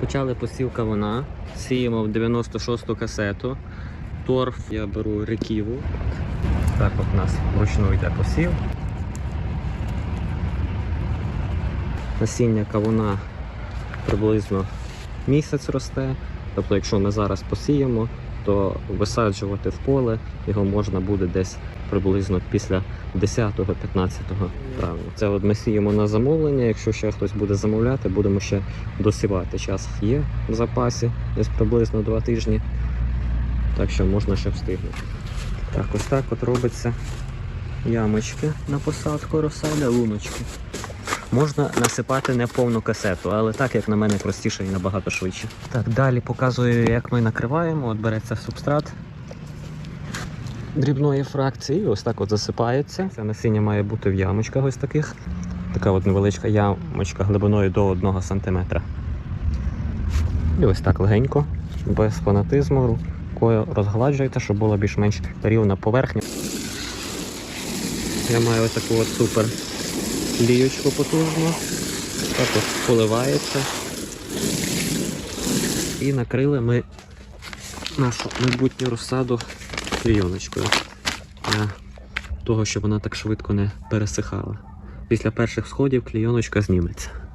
Почали посів кавуна, сіємо в 96-ту касету. Торф я беру реківу. Так от у нас вручну йде посів. Насіння кавуна приблизно місяць росте. Тобто, якщо ми зараз посіємо, то висаджувати в поле його можна буде десь приблизно після 10-15 травня. Це от ми сіємо на замовлення. Якщо ще хтось буде замовляти, будемо ще досівати. Час є в запасі, десь приблизно 2 тижні. Так що можна ще встигнути. Так, ось так от робиться ямочки на посадку розсади, луночки. Можна насипати не повну касету, але так, як на мене, простіше і набагато швидше. Так, далі показую, як ми накриваємо. От береться субстрат дрібної фракції, і ось так от засипається. Це насіння має бути в ямочках ось таких. Така от невеличка ямочка глибиною до 1 см. І ось так легенько, без фанатизму, рукою розгладжуєте, щоб була більш-менш рівна поверхня. Я маю ось таку от супер ліючку потужну. Так от поливається. І накрили ми нашу майбутню розсаду клійоночкою. Для того, щоб вона так швидко не пересихала. Після перших сходів клійоночка зніметься.